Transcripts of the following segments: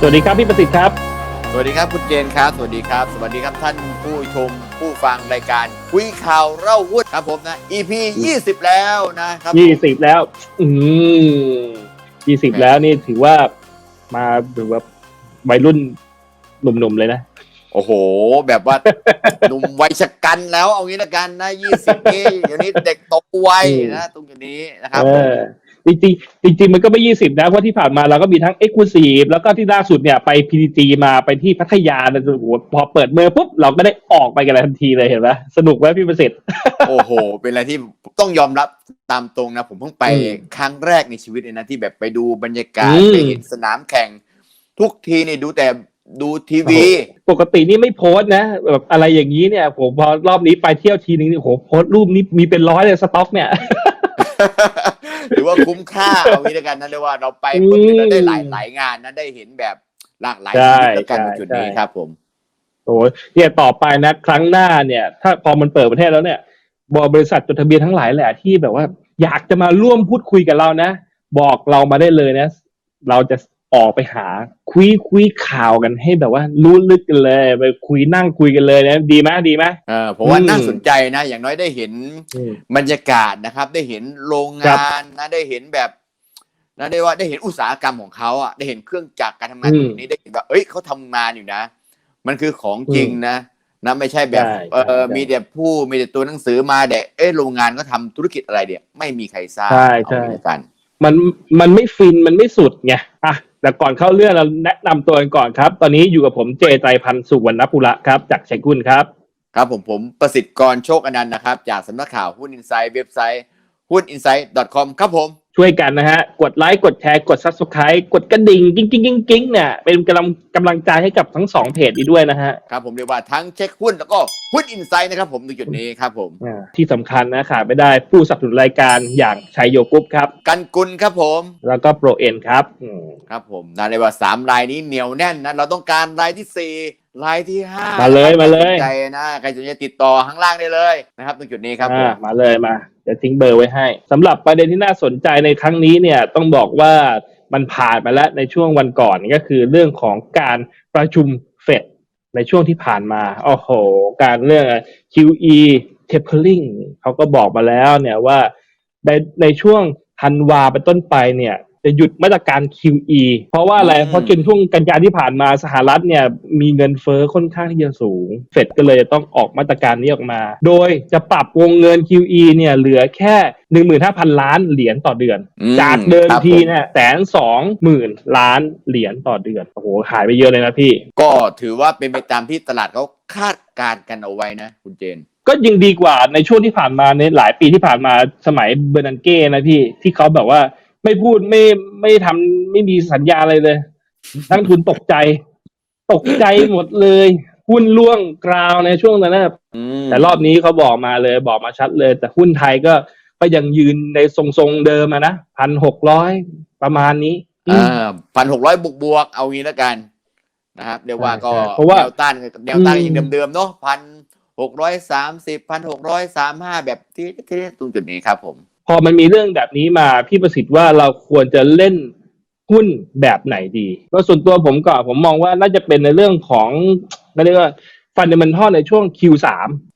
สวัสดีครับพี่ประสิทธิ์ครับสวัสดีครับคุณเจนครับ สวัสดีครับ สวัสดีครับท่านผู้ชมผู้ฟังรายการคุยข่าวเล่าวุฒครับผมนะ EP 20 แล้วนะครับยี่สิบแล้ว อืมยี่สิบแล้วนี่ถือว่ามาถือว่าวัยรุ่นหนุ่มๆเลยนะ โอ้โห แบบว่า หนุ่มวัยชะกันแล้วเอางี้ละกันนะ 20นี่เดี๋ยวนี้เด็กโตไวนะตรงจุดนี้นะครับ เออ จริงๆจริงๆมันก็ไม่ยี่สิบนะเพราะที่ผ่านมาเราก็มีทั้งเอ็กซ์คลูซีฟแล้วก็ที่ล่าสุดเนี่ยไปพีจีมาไปที่พัทยาเนี่ยโอ้โหพอเปิดเมืองปุ๊บเราก็ได้ออกไปกันเลยทันทีเลยเห็นไหมสนุกไหมพี่ประสิทธิ์โอ้โห เป็นอะไรที่ต้องยอมรับตามตรงนะ ผมเพิ่งไปอืมครั้งแรกในชีวิตเลยนะที่แบบไปดูบรรยากาศอืมไปเห็นสนามแข่ง ทุกทีนี่ดูแต่ดูทีวี ปกตินี่ไม่โพสต์นะแบบอะไรอย่างนี้เนี่ย ผมพอรอบนี้ไปเที่ยวทีนึงนี่โอ้โหโพสต์รูปนี้มีเป็นร้อยเลยสต็อกเนี่ย หรือว่าคุ้มค่าเอางี้แล้วกันนะเรียกว่าเราไปปุ๊บอืมเราได้หลายหลายงานนะได้เห็นแบบหลากหลายใช่ชีวิตแล้วกันใช่ในจุดนี้ใช่ครับผมโอ้ยเนี่ยต่อไปนะ ครั้งหน้าเนี่ย ถ้าพอมันเปิดประเทศแล้วเนี่ยบริษัทจดทะเบียนทั้งหลายแหละที่แบบว่า อยากจะมาร่วมพูดคุยกับเรานะ บอกเรามาได้เลยนะ เราจะ ออกไปหาคุยคุยข่าวกันให้แบบว่ารู้ลึกกันเลย ไปคุยนั่งคุยกันเลยนะดีไหมดีไหมเออผมว่าอืมน่าสนใจนะ อย่างน้อยได้เห็นอืมบรรยากาศนะครับ ได้เห็นโรงครับงานนะได้เห็นแบบนะได้ว่าได้เห็นอุตสาหกรรมของเขาอะได้เห็นเครื่องจักรการทำงานอืมตรงนี้ได้เห็นว่าเอ้ยเขาทำงานอยู่นะ มันคือของจริงนะนะไม่ใช่แบบใช่เออใช่มีแต่ผู้มีแต่ตัวหนังสือมาแต่เอ้ยโรงงานก็ทำธุรกิจอะไรเนี่ยไม่มีใครทราบใช่เอาใช่งี้ละกันมันมันไม่ฟินมันไม่สุดไงอะ แต่ก่อนเข้าเรื่องเราแนะนำตัวกันก่อนครับ ตอนนี้อยู่กับผมเจใจพันธ์สุวรรณปุระครับจากชัยกุลครับ ครับผมผมประสิทธิ์กรโชคอนันต์นะครับ จากสำนักข่าวหุ้นอินไซด์เว็บไซต์หุ้นอินไซด์ .com ครับผม ช่วยกันนะฮะ กดไลค์ กดแชร์ กด subscribe กดกระดิ่งกิ้งกิ้งกิ้งกิ้งเนี่ยเป็นกำลังกำลังใจให้กับทั้งสองเพจนี้ด้วยนะฮะ ครับผมเรียกว่าทั้งเช็คหุ้นแล้วก็หุ้นอินไซด์นะครับผมในจุดนี้ครับผม อ่าที่สำคัญนะขาดไม่ได้ผู้สนับสนุนรายการอย่างชัยโยกุ๊ปครับ กันกุลครับผม แล้วก็โปรเอ็นครับอืม ครับผมนะเรียกว่าสามรายนี้เหนียวแน่นนะเราต้องการรายที่สี่ รายที่ห้ามามาเลยมาเลยใจนะใครสนใจติดต่อข้างล่างได้เลยนะครับตรงจุดนี้ครับผมอ่ามาเลยมาเดี๋ยวทิ้งเบอร์ไว้ให้สำหรับประเด็นที่น่าสนใจในครั้งนี้เนี่ยต้องบอกว่ามันผ่านมาแล้วในช่วงวันก่อนก็คือเรื่องของการประชุมเฟดในช่วงที่ผ่านมาโอ้โห การเรื่อง QE tapering เขาก็บอกมาแล้วเนี่ยว่าในในช่วงธันวาเป็นต้นไปเนี่ย จะหยุดมาตรการ QE เพราะว่าอะไรอืมเพราะจนช่วงกันยาที่ผ่านมาสหรัฐเนี่ยมีเงินเฟ้อค่อนข้างที่จะสูง เฟดก็เลยจะต้องออกมาตรการนี้ออกมา โดยจะปรับวงเงิน QE เนี่ยเหลือแค่15,000 ล้านเหรียญต่อเดือนอืมจากเดิมครับทีผมเนี่ยแสนสองหมื่นล้านเหรียญต่อเดือน โอ้โห หายไปเยอะเลยนะพี่ ก็ถือว่าเป็นไปตามที่ตลาดเขาคาดการณ์กันเอาไว้นะ คุณเจนก็ยังดีกว่าในช่วงที่ผ่านมาในหลายปีที่ผ่านมาสมัยเบอร์นันเก้นะพี่ที่เขาแบบว่า ไม่พูดไม่ไม่ทำไม่มีสัญญาอะไรเลย นักลงทุนตกใจ ตกใจหมดเลยหุ้นล่วงกราวในช่วงนั้นนะ อืมแต่รอบนี้เขาบอกมาเลยบอกมาชัดเลย แต่หุ้นไทยก็ก็ยังยืนในทรงๆเดิมอะนะพันหกร้อยประมาณนี้อืมอ่าพันหกร้อยบวกบวกๆเอางี้แล้วกันนะครับเรียกว่าก็ใช่เพราะว่าแนวต้านแนวต้านอืม ยังเดิมๆเนาะพันหกร้อยสามสิบพันหกร้อยสามห้าแบบที่ที่ตรงจุดนี้ครับผม พอมันมีเรื่องแบบนี้มาพี่ประสิทธิ์ว่าเราควรจะเล่นหุ้นแบบไหนดีก็ส่วนตัวผมก็ผมมองว่าน่าจะเป็นในเรื่องของเรียกว่าฟันเดเมนทัลในช่วง Q3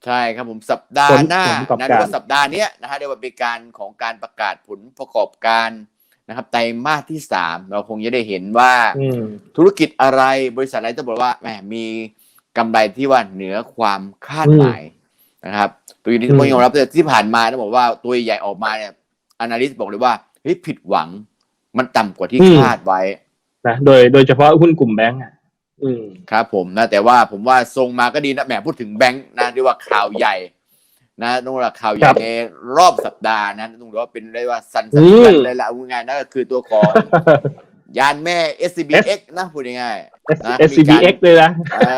ใช่ครับผมสัปดาผลห์หน้าผลประกอบนะการเรียกว่าสัปดาห์เนี้ยนะฮะเรียกว่าเป็นการของการประกาศผลประกอบการนะครับไตรมาสที่สามเราคงจะได้เห็นว่าอืมธุรกิจอะไรบริษัทอะไรจะบอกว่าแหมมีกำไรที่ว่าเหนือความคาดหมายนะครับ ตัวนี้อืมต้องยอมรับเลยที่ผ่านมาต้องบอกว่าตัวใหญ่ออกมาเนี่ยอนาลิสบอกเลยว่าเฮ้ยผิดหวัง มันต่ำกว่าที่คาดไว้นะโดยโดยเฉพาะหุ้นกลุ่มแบงก์อะอืมครับผมนะ แต่ว่าผมว่าทรงมาก็ดีนะแหมพูดถึงแบงค์นะเรียกว่าข่าวใหญ่ นะต้องว่าข่าวใหญ่ครับในรอบสัปดาห์นะต้องบอกว่าเป็นเรียกว่าสั่นสะเทือนอืมเลยละเอาง่ายๆนั่นก็คือตัวของยานแม่ SCBX นะพูดง่ายๆนะ SCBX เลยนะเอ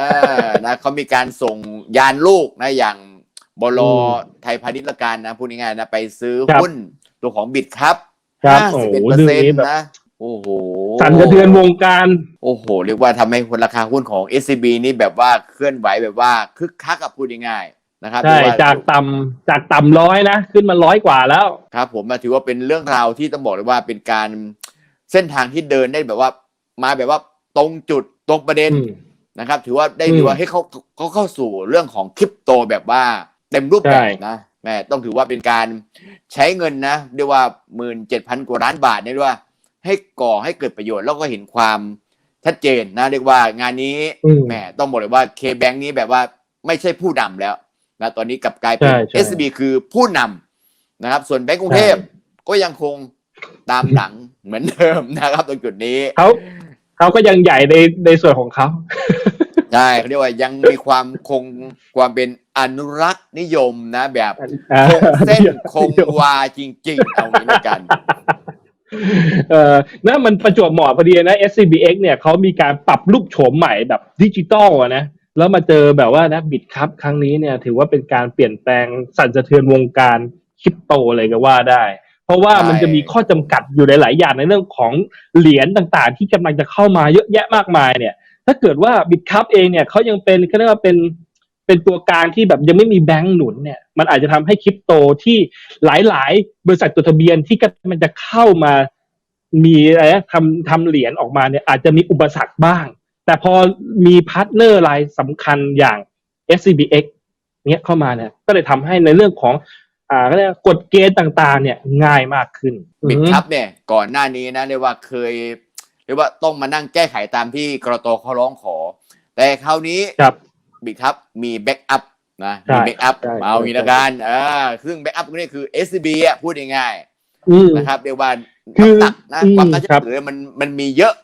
อนะเขามีการส่งยานลูกนะอย่าง บลอืมไทยพาณิชย์ละกันนะพูดง่ายๆนะไปซื้อครับหุ้นตัวของบิดครับครับห้าโอ้สิบโหเอ็ดเปอเรื่ร์องเซ็นนี้ต์แบบนะโอ้โหสั่นสะเทือนวงการ โอ้โห เรียกว่าทำให้ราคาหุ้นของ SCB นี่แบบว่าเคลื่อนไหวแบบว่าคึกคักกับพูดง่ายๆนะครับใช่เรียว่จากต่ำจากต่ำร้อยนะ ขึ้นมาร้อยกว่าแล้วครับ ผมมาถือว่าเป็นเรื่องราวที่ต้องบอกเลยว่าเป็นการเส้นทางที่เดินได้แบบว่า มาแบบว่าตรงจุดตรงประเด็นอืมนะครับ ถือว่าได้อืมถือว่าให้เขาเขาเข้าสู่เรื่องของคริปโตแบบว่า เต็มรูปแบบใช่นะแม่ต้องถือว่าเป็นการใช้เงินนะเรียกว่าหมื่นเจ็ดพันกว่าล้านบาทเนี่ยเรียกว่า ให้ก่อให้เกิดประโยชน์แล้วก็เห็นความชัดเจนนะเรียกว่างานนี้อืมแหมต้องบอกเลยว่าเคแบงนี้แบบว่าไม่ใช่ผู้นำแล้วนะตอนนี้กลับกลายเป็นใช่ใช่ SCB คือผู้นำนะครับ ส่วนแบงก์กรุงเทพก็ยังคงตามหลังเหมือนเดิมนะครับตรงจุดนี้เขาเขาก็ยังใหญ่ในในส่วนของเขาใช่เขาเรียกว่ายังมีความคงความเป็น อนุรักษ์นิยมนะ แบบอ่าคงเส้นคงวาจริง ๆ เอางี้แล้วกันเออนั่นมันประจวบเหมาะพอดีนะ SCBX เนี่ยเขามีการปรับรูปโฉมใหม่แบบดิจิตอลอะนะ แล้วมาเจอแบบว่านะบิตครับครั้งนี้เนี่ยถือว่าเป็นการเปลี่ยนแปลงสั่นสะเทือนวงการคริปโตเลยก็ว่าได้ เพราะว่าใช่มันจะมีข้อจำกัดอยู่หลาย ๆ อย่างในเรื่องของเหรียญต่าง ๆ ที่กำลังจะเข้ามาเยอะแยะมากมายเนี่ย ถ้าเกิดว่าบิตครับเองเนี่ยเขายังเป็นเขาเรียกว่าเป็น เป็นตัวกลางที่แบบยังไม่มีแบงก์หนุนเนี่ยมันอาจจะทำให้คริปโตที่หลาย ๆ บริษัทจดทะเบียนที่กำลังจะเข้ามามีอะไรนะทำทำเหรียญออกมาเนี่ยอาจจะมีอุปสรรคบ้าง แต่พอมีพาร์ทเนอร์รายสำคัญอย่าง SCBX เนี่ยเข้ามาเนี่ยก็เลยทำให้ในเรื่องของอ่าก็เรียกว่ากฎเกณฑ์ต่างๆ เนี่ยง่ายมากขึ้นบิตครับเนี่ยก่อนหน้านี้นะเรียกว่าเคยเรียกว่าต้องมานั่งแก้ไขตามที่กรตเขาร้องขอ แต่คราวนี้ครั บบิตครับมีแบ็กอัพนะใช่มีแบ็กอัพใช่เอางี้ละกันอ่าซึ่งแบ็กอัพนี่คือ SCB อะพูดง่ายอืมๆนะครับเรียกว่าคือน้ำหนักนะอืมความน่าเชื่ครัอบถือมันมันมีเยอะ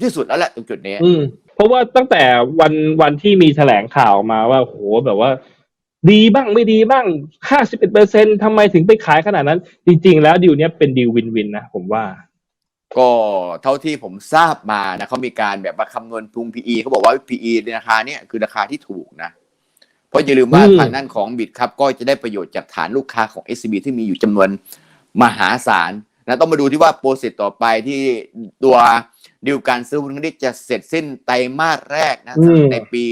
ที่สุดแล้วแหละตรงจุดนี้อืมเพราะว่าตั้งแต่วันวันที่มีแถลงข่าวมาว่าโหแบบว่า ดีบ้างไม่ดีบ้างห้าสิบเอ็ดเปอร์เซ็นทำไมถึงไปขายขนาดนั้น จริง ๆ แล้วดีลเนี้ยเป็นดีลวินวินนะผมว่า ก็เท่าที่ผมทราบมานะเขามีการแบบว่าคำนวณทุง PE เขาบอกว่า PE ในราคาเนี่ยคือราคาที่ถูกนะ เพราะอย่าลืมว่าอืมทางด้านของบิตครับก็จะได้ประโยชน์จากฐานลูกค้าของ SCB ที่มีอยู่จำนวนมหาศาลนะต้องมาดูที่ว่าโปรเซสต่อไปที่ตัวดีลการซื้อหุ้นครั้งนี้จะเสร็จสิ้นไตรมาสแรกนะอืมในปี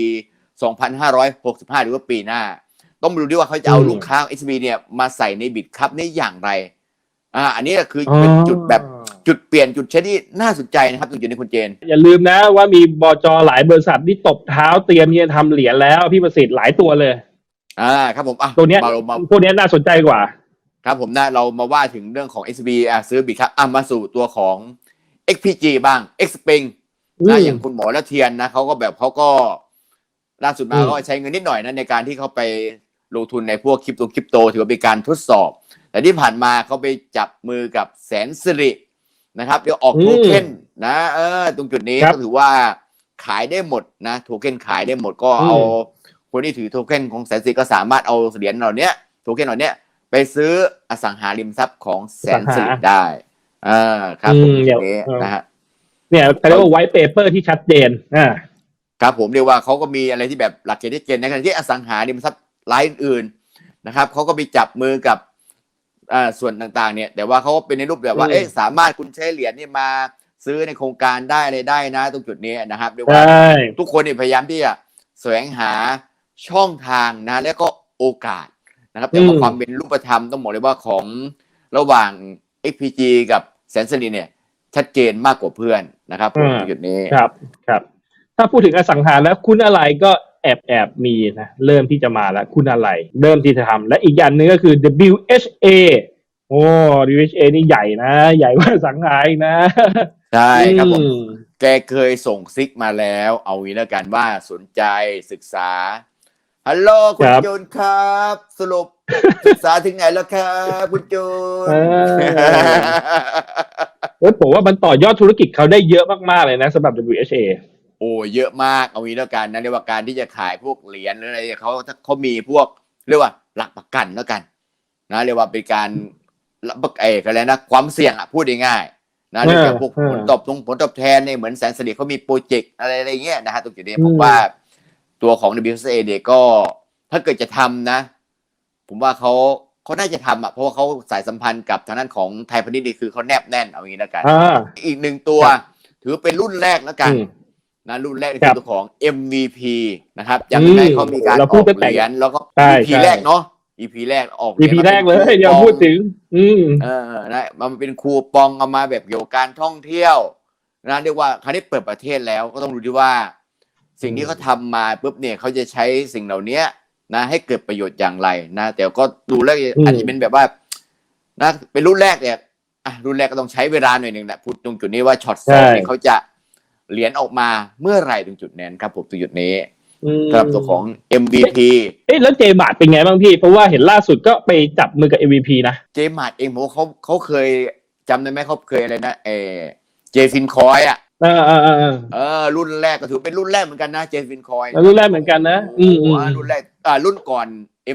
2565 หรือว่าปีหน้า ต้องมาดูที่ว่าเขาจะเอาอืมลูกค้าของ SCB เนี่ยมาใส่ในบิตครับนี้อย่างไรอ่าอันนี้คือเป็นจุดแบบ จุดเปลี่ยนจุดเชนที่น่าสนใจนะครับตรงจุดนี้คุณเจน อย่าลืมนะว่ามีบจหลายบริษัทที่ตบเท้าเตรียมที่จะทำเหรียญแล้วพี่ประสิทธิ์หลายตัวเลย อ่าครับผมอะตัวเนี้ยมาเรามาพวกเนี้ยน่าสนใจกว่า ครับผมนะเรามาว่าถึงเรื่องของ SB อะซื้อบิตครับอะมาสู่ตัวของ XPG บ้าง Xpeng อืนะมอย่างคุณหมอและเทียนนะเขาก็แบบเขาก็ล่าสุดมาอืมก็ใช้เงินนิดหน่อยนะในการที่เขาไปลงทุนในพวกคริปโตคริปโต ถือว่าเป็นการทดสอบ แต่ที่ผ่านมาเขาไปจับมือกับแสนสิริ นะครับเดี๋ยวออกอืมโทเค็นนะเออตรงจุดนี้ครับก็ถือว่าขายได้หมดนะโทเค็นขายได้หมดก็อืมเอาคนที่ถือโทเค็นของแสนสิริก็สามารถเอาเหรียญเหล่าเนี้ยโทเค็นเหล่าเนี้ยไปซื้ออสังหาริมทรัพย์ของแสนสิริได้อ่าครับผมอืมเดี๋ยวนี้เออนะฮะเนี่ยเขาเรียกว่าไวท์เปเปอร์ที่ชัดเจนอ่าครับผมเรียกว่าเขาก็มีอะไรที่แบบหลักเกณฑ์ที่เจนในขณะที่อสังหาริมทรัพย์รายอื่นๆนะครับเขาก็ไปจับมือกับ อ่าส่วนต่างๆเนี่ย แต่ว่าเขาก็เป็นในรูปแบบว่าอืมเอ๊ะสามารถคุณใช้เหรียญนี่มาซื้อในโครงการได้อะไรได้นะ ตรงจุดนี้นะครับเรียกใชว่า่ทุกคนเนี่ยพยายามที่จะแสวงหาช่องทางนะ แล้วก็โอกาสนะครับแต่ว่าอืมความเป็นรูปธรรมต้องบอกเลยว่าของระหว่าง XPG กับแสนสนิทเนี่ย ชัดเจนมากกว่าเพื่อนนะครับผมตรงจุดนี้ครับครับ ถ้าพูดถึงอสังหาแล้วคุณอะไรก็ แอบแอบมีนะเริ่มที่จะมาแล้วคุณอะไร เริ่มที่จะทำและอีกอย่างหนึ่งก็คือ WHA โอ้ WHA นี่ใหญ่นะ ใหญ่กว่าอสังหาอีกนะ ใช่ครับผมอืมแกเคยส่งซิกมาแล้ว เอางี้แล้วกันว่าสนใจศึกษาฮัลโหลคุณครับจูนครับ สรุปศึกษาถึงไหนแล้วครับคุณจูนเออเอ้ยผมว่ามันต่อยอดธุรกิจเขาได้เยอะมาก ๆ เลยนะสำหรับ WHA โอ้เยอะมากเอางี้แล้วกันนะเรียกว่าการที่จะขายพวกเหรียญหรืออะไรเขาเขามีพวกเรียกว่าหลักประกันแล้วกัน นะเรียกว่าเป็นการรับประเอกอะไรนะความเสี่ยงอะพูดง่ายๆนะเรื่องจากพวกเออผลตอบตรงผลตอบแทนเนี่ยเหมือนแสนสิริเขามีโปรเจกต์อะไรอะไรเงี้ยนะฮะตรงจุดนี้อืมผมว่าตัวของ WSA เนี่ยก็ถ้าเกิดจะทำนะ ผมว่าเขาเขาน่าจะทำอะเพราะว่าเขาสายสัมพันธ์กับทางด้านของไทยพาณิชย์นี่คือเขาแนบแน่นเอางี้แล้วกันอ่าอีกหนึ่งตัวครับถือเป็นรุ่นแรกแล้วกันอืม นะรุ่นแรกครัคืบอตัวของ MVP นะครับยังอืมไงเขามีการเราอพูอดกไปแต่เหรียญแล้วก็ใช่ EP ใช่แรกเนาะ EP แรกออกหรี EP ญมาแรป็กนเลยคูปองเดี๋ยวพูดถึง อืมเออนะมันเป็นคูปองเอามาแบบเกี่ยวกับการท่องเที่ยวนะเรียกว่าคราวนี้เปิดประเทศแล้วก็ต้องดูที่ว่า สิ่งที่เขาทำมาปุ๊บเนี่ยเขาจะใช้สิ่งเหล่านี้นะ ให้เกิดประโยชน์อย่างไรนะแต่ก็ดูแล้วอืมอาจจะเป็นแบบว่านะเป็นรุ่นแรกเนี่ยอะรุ่นแรกก็ต้องใช้เวลาหน่อยหนึ่งแหละพูดตรงจุดนี้ว่าช็อตสองเนี่ยเขาจะ เหรียญออกมาเมื่อไหร่ตรงจุดนั้นครับผมตรงจุดนี้อืมสำหรับตัวของ MVP เอ๊ะแล้วเจมาร์ดเป็นไงบ้างพี่ เพราะว่าเห็นล่าสุดก็ไปจับมือกับ MVP นะเจมาร์ดเองผมว่าเขาเขาเคยจำได้ไหมเขาเคยอะไรนะเออเจฟินคอยอะอ่าอ่าอ่าเออรุ่นแรกก็ถือเป็นรุ่นแรกเหมือนกันนะเจฟินคอยแล้วรุ่นแรกเหมือนกันนะอืมอืมอ่ารุ่นแรกอ่ารุ่นก่อน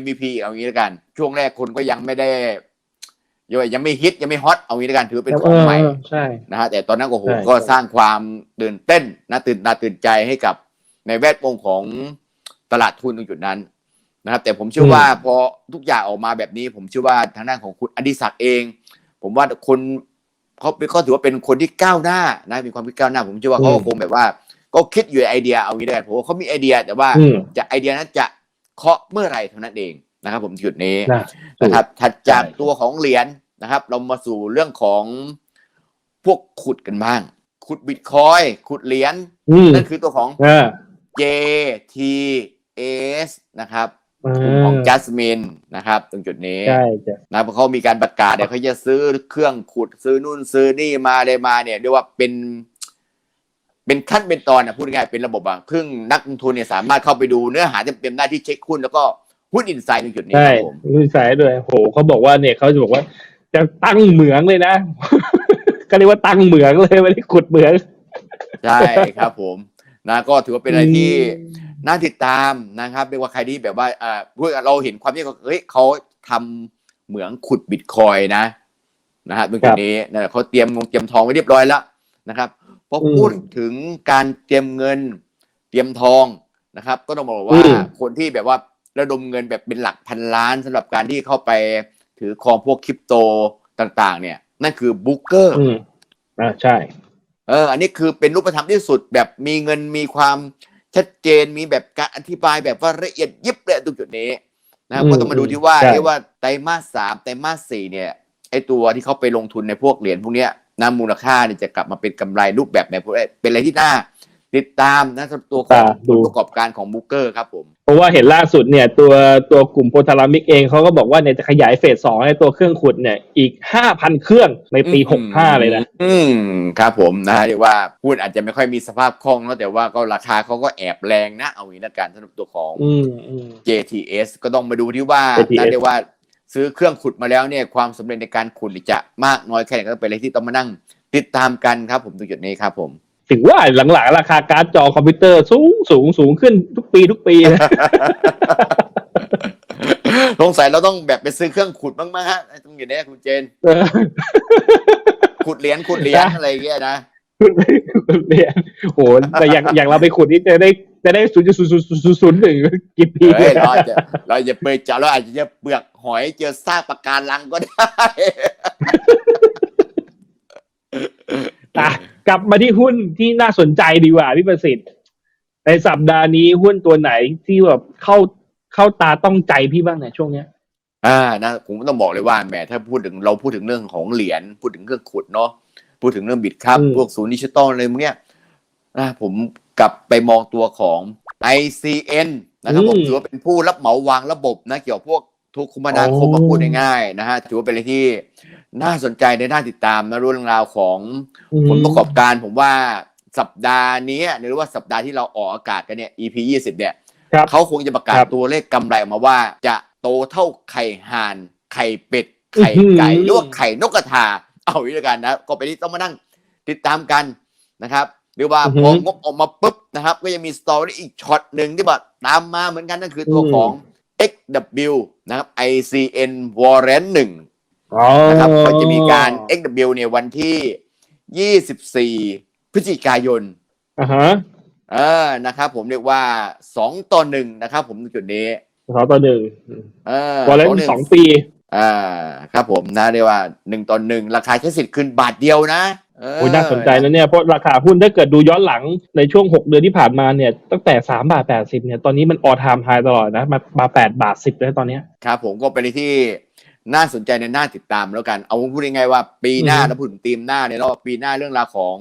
MVP เอางี้แล้วกัน ช่วงแรกคนก็ยังไม่ได้ ยังยังไม่ฮิตยังไม่ฮอตเอางี้แล้วกันถือเป็นของใหม่เออใช่นะฮะแต่ตอนนั้นก็โหใช่ก็สร้างความตื่นเต้นนะตื่นตาตื่นใจให้กับในแวดวงของตลาดทุนตรงจุดนั้นนะครับ แต่ผมเชื่อว่าพอทุกอย่างออกมาแบบนี้ ผมเชื่อว่าทางด้านของคุณอดิศักดิ์เอง ผมว่าคนเขาเขาถือว่าเป็นคนที่ก้าวหน้านะมีความคิดก้าวหน้า ผมเชื่อว่าเขาก็คงแบบว่า ก็คิดอยู่ไอเดียเอางี้แล้วกันผมว่าเขามีไอเดีย แต่ว่าอืมจะไอเดียนั้นจะเคาะเมื่อไหร่เท่านั้นเอง นะครับผมจุดนี้นะนะครับถัดจากใช่ตัวของเหรียญนะครับ เรามาสู่เรื่องของพวกขุดกันบ้าง ขุดบิตคอยขุดเหรียญอืมนั่นคือตัวของอ่า JTS นะครับกลุ่มของจัสมินนะครับ ตรงจุดนี้ใช่จ้ะนะเพราะเขามีการประกาศเดี๋ยวเขาจะซื้อเครื่องขุดซื้อนู่นซื้อนี่มาได้มาเนี่ยเรียกว่าเป็น เป็นขั้นเป็นตอนนะพูดง่ายๆเป็นระบบอะครึ่งนักลงทุนเนี่ยสามารถเข้าไปดูเนื้อหาเต็มๆได้ที่เช็คหุ้นแล้วก็ หุ้นอินไซด์ตรงจุดนี้ใช่ครับผมรุ่นสายด้วยโหเขาบอกว่าเนี่ยเขาจะบอกว่า จะตั้งเหมืองเลยนะ ก็เรียกว่าตั้งเหมืองเลยไม่ได้ขุดเหมือง ใช่ครับผมนะก็ถือว่าเป็นอะไรที่น่าติดตามนะครับเรียกว่าใครที่แบบว่าอ่าพูดเราเห็นความที่เขาเฮ้ยเขาทำเหมืองขุดบิตคอยนะนะฮะตรงจุดนี้นะเขาเตรียมงงเตรียมทองไว้เรียบร้อยแล้วนะครับพอพูดถึงการเตรียมเงินเตรียมทองนะครับ ก็ต้องบอกว่าคนที่แบบว่า ระดมเงินแบบเป็นหลักพันล้านสำหรับการที่เข้าไปถือครองพวกคริปโตต่าง ๆ เนี่ย นั่นคือบุ๊กเกอร์อืมอ่าใช่เอออันนี้คือเป็นรูปธรรมที่สุดแบบมีเงินมีความชัดเจนมีแบบการอธิบายแบบว่าละเอียดยิบเลยตรงจุดนี้นะครับอืมก็ต้องมาดูที่ว่าใช่เรียกว่าไตรมาสสามไตรมาสสี่เนี่ยไอตัวที่เขาไปลงทุนในพวกเหรียญพวกเนี้ยนะมูลค่าเนี่ยจะกลับมาเป็นกำไรรูปแบบไหนพวกนี้เป็นอะไรที่น่า ติดตามนะสำหรับตัวของผลประกอบการของบุ๊กเกอร์ครับผมเพราะว่าเห็นล่าสุดเนี่ยตัวตัวกลุ่มโพธารามิกเองเขาก็บอกว่าเนี่ยจะขยายเฟสสองในตัวเครื่องขุดเนี่ยอีกห้าพันเครื่องในปีหกห้าเลยนะอืมครับผมนะฮะเรียกว่าหุ้นอาจจะไม่ค่อยมีสภาพคล่องแล้วแต่ว่าก็ราคาเขาก็แอบแรงนะ เอางี้ละกันสำหรับตัวของอืมอืม JTS ก็ต้องมาดูที่ว่า JTS นั่นเรียกว่าซื้อเครื่องขุดมาแล้วเนี่ยความสำเร็จในการขุดจะมากน้อยแค่ไหนก็เป็นอะไรที่ต้องมานั่งติดตามกันครับผมตรงจุดนี้ครับผม ถึงว่าหลังๆ ราคาการ์ดจอคอมพิวเตอร์สูงสูงสูงขึ้นทุกปีทุกปีนะสงสัยเราต้องแบบไปซื้อเครื่องขุดบ้างไหมฮะตรงอยู่เนี่ยคุณเจนเออขุดเหรียญขุดเหรียญอะไรอย่างเงี้ยนะเนี่ยโหแต่อย่างอย่างเราไปขุดนี่จะได้จะได้ศูนย์จุดศูนย์ศูนย์ศูนย์ศูนย์หนึ่งกี่ปีเฮ้ยเราอาจจะเราอาจจะไปเจาะเราอาจจะเจอเปลือกหอยเจอซากปะการังก็ได้ อะกลับมาที่หุ้นที่น่าสนใจดีกว่าพี่ประสิทธิ์ ในสัปดาห์นี้หุ้นตัวไหนที่แบบเข้าเข้าตาต้องใจพี่บ้างในยช่วงเนี้ยอ่านะผมต้องบอกเลยว่าแหมถ้าพูดถึงเราพูดถึงเรื่องของเหรียญพูดถึงเครื่องขุดเนาะพูดถึงเรื่องบิตครับอืมพวกศูนย์ดิจิตอลอะไรพวกเนี้ยอ่าผมกลับไปมองตัวของ ICN นะครับผมถือว่าเป็นผู้รับเหมาวางระบบนะเกี่ยวกับพวก ทุกคมนาคมมาพูดง่ายๆนะฮะถือว่าเป็นอะไรที่น่าสนใจในน่าติดตามนะเรื่องราวของผลประกอบการผมว่าสัปดาห์นี้หรือว่าสัปดาห์ที่เราออกอากาศกันเนี่ย EP 20เนี่ยครับเขาคงจะประกาศครับตัวเลขกำไรออกมาว่า จะโตเท่าไข่ห่านไข่เป็ด ไข่ไก่อื้อหือหรือว่าไข่นกกระทา เอาอย่างนี้แล้วกันนะ ก็ไปนที่ต้องมานั่งติดตามกันนะครับ หรือว่าอือหืพอองบออกมาปุ๊บนะครับ ก็ยังมีสตอรี่อีกช็อตหนึ่งที่แบบตามมาเหมือนกันนั่นคือตัวอืมของ XW นะครับ ICN Warrant 1อ๋อนะครับก็จะมีการ XW เนี่ยวันที่ 24 พฤศจิกายนอ่าฮะเออนะครับ ผมเรียกว่า 2 ต่อหนึ่งนะครับ ผมจุดนี้สองต่อหนึ่งเออวอลเลนหนึ่สองปี อ่า ครับผมนะเรียกว่า1ต่อหนึ่งราคาใช้สิทธิ์คืนบาทเดียวนะเโอ้ยน่าสนใจนะเนี่ยเพราะราคาหุ้นถ้าเกิดดูย้อนหลังในช่วงหกเดือนที่ผ่านมาเนี่ยตั้งแต่สามบาทแปดสิบเนี่ยตอนนี้มันออทามไฮตลอดนะ มามาแปดบาทสิบแล้วตอนเนี้ยครับผมก็เป็นอะไรที่น่าสนใจในน่าติดตามแล้วกัน เอาพูดง่ายๆว่าปีหน้าอือฮึแล้วพูดถึงธีมหน้าเนี่ยเนาะปีหน้าเรื่องราวของ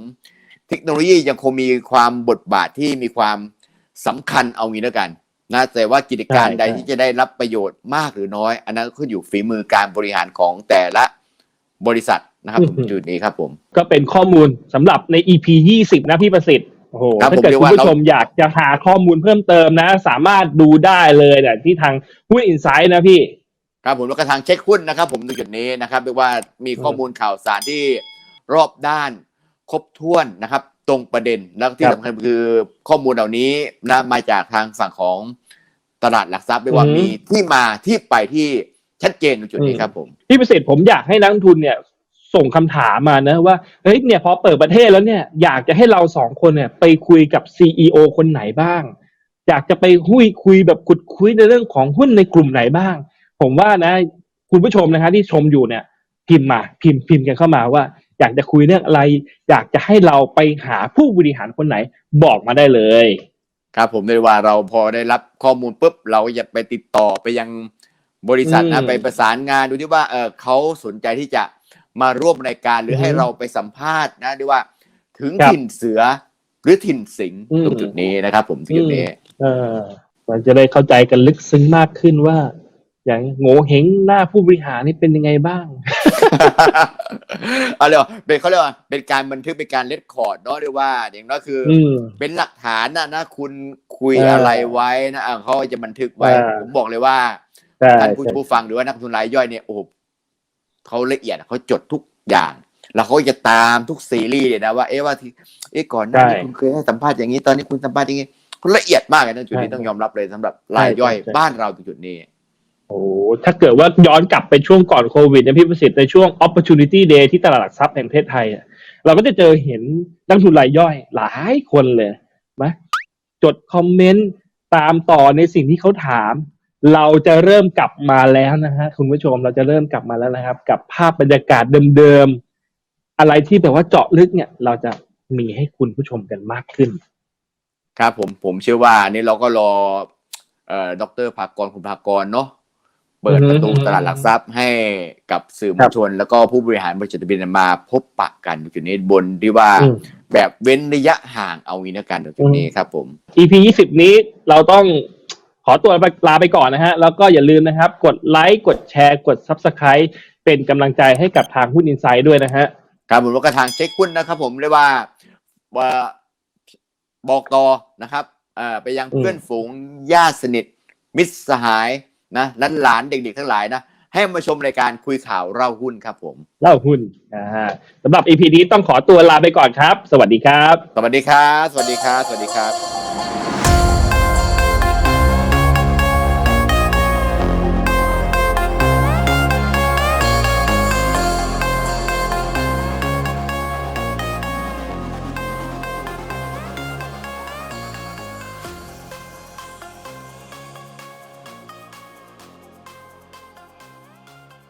เทคโนโลยียังคงมีความบทบาทที่มีความสำคัญเอางี้แล้วกันนะแต่ว่ากิจการใช่ใดใช่ที่จะได้รับประโยชน์มากหรือน้อย อันนั้นก็ขึ้นอยู่ฝีมือการบริหารของแต่ละบริษัท นะครับผมจุดนี้ครับผมก็เป็นข้อมูลสำหรับใน EP 20นะพี่ประสิทธิ์โอ้โหครับถ้าเกิดผมเรียกคุณว่าผู้ชมอยากจะหาข้อมูลเพิ่มเติมนะ สามารถดูได้เลยเนี่ยที่ทางหุ้นอินไซด์นะพี่ครับผมแล้วก็ทางเช็คหุ้นนะครับ ผมตรงจุดนี้นะครับเรียกว่ามีข้อมูลข่าวสารที่รอบด้านครบถ้วนนะครับ ตรงประเด็นแล้วที่ครับสำคัญคือข้อมูลเหล่านี้นะมาจากทางฝั่งของตลาดหลักทรัพย์เรียกว่าอืมมีที่มาที่ไปที่ชัดเจนตรงจุดนี้อืมครับผมพี่ประสิทธิ์ผมอยากให้นักลงทุนเนี่ย ส่งคำถามมานะว่าเฮ้ยเนี่ยพอเปิดประเทศแล้วเนี่ยอยากจะให้เราสองคนเนี่ยไปคุยกับซีอคนไหนบ้าง อยากจะไปคุยคุยแบบขุดคุยในเรื่องของหุ้นในกลุ่มไหนบ้าง ผมว่านะ คุณผู้ชมนะฮะที่ชมอยู่เนี่ย พิมพ์มาพิมพ์พิมพ์กันเข้ามาว่า อยากจะคุยเรื่องอะไร อยากจะให้เราไปหาผู้บริหารคนไหนบอกมาได้เลยครับผมเรียกว่าเราพอได้รับข้อมูลปุ๊บเราจะไปติดต่อไปยังบริษัทอืนะมไปประสานงานดูที่ว่าเออเขาสนใจที่จะ มาร่วมรายการหรืออฮึให้เราไปสัมภาษณ์นะดีว่าถึงครับถิ่นเสือหรือถิ่นสิงห์อืมตรงจุดนี้นะครับ ผมที่จุดนี้เออมันจะได้เข้าใจกันลึกซึ้งมากขึ้นว่า อย่างโง่เฮงหน้าผู้บริหารนี่เป็นยังไงบ้างเอาเลยว่าเป็นเขาเรียกว่าเป็นการบันทึกเป็นการเลดคอร์ดเนาะเรียกว่าอย่างน้อยคือออืมเป็นหลักฐานนะนะคุณคุยเออออะไรไว้นะอะเขาจะบันทึกไว้เออผมบอกเลยว่าใช่ท่านผู้ผู้ฟังหรือว่านักลงทุนรายย่อยเนี่ยโอ้โห เขาละเอียดเขาจดทุกอย่าง แล้วเขาจะตามทุกซีรีส์เลยนะว่าเอ๊ะว่าที่เอ๊ะก่อนหน้านี้คุณเคยให้สัมภาษณ์อย่างนี้ตอนนี้คุณสัมภาษณ์อย่างนี้คุณละเอียดมากเลยนะจุดนี้ต้องยอมรับเลยสำหรับรายย่อยบ้านเราตรงจุดนี้โอ้ถ้าเกิดว่าย้อนกลับไปช่วงก่อนโควิดนะพี่ประสิทธิ์ในช่วง opportunity day ที่ตลาดหลักทรัพย์แห่งประเทศไทยอะเราก็จะเจอเห็นนักลงทุนรายย่อยหลายคนเลยนะจดคอมเมนต์ตามต่อในสิ่งที่เขาถาม เราจะเริ่มกลับมาแล้วนะฮะคุณผู้ชมเราจะเริ่มกลับมาแล้วนะครับ กับภาพบรรยากาศเดิมๆอะไรที่แบบว่าเจาะลึกเนี่ย เราจะมีให้คุณผู้ชมกันมากขึ้น ครับผมผมเชื่อว่าอันนี้เราก็รอเอ่อดรภากรคุณภากรเนาะเปิดประตูอืมตลาดหลักทรัพย์ให้กับสื่อมวลชน แล้วก็ผู้บริหารบริษัททะเบียนมาพบปะกันจุดนี้บนที่ว่าอืมแบบเว้นระยะห่างเอางี้นะกันจุดนี้ครับผม EP 20นี้เราต้อง ขอตัวลาไปก่อนนะฮะ แล้วก็อย่าลืมนะครับ กดไลค์กดแชร์กด Subscribe เป็นกำลังใจให้กับทางหุ้นอินไซด์ด้วยนะฮะครับผมแล้วก็ทางเช็คหุ้นนะครับ ผมเรียกว่าว่าบอกต่อนะครับเอ่อไปยังอืมเพื่อนฝูงญาติสนิท มิตรสหายนะหลานๆเด็กๆทั้งหลายนะให้มาชมรายการคุยข่าวเล่าหุ้นครับผมเล่าหุ้นอ่าสำหรับ EP นี้ต้องขอตัวลาไปก่อนครับ สวัสดีครับ สวัสดีครับ สวัสดีครับ สวัสดีครับ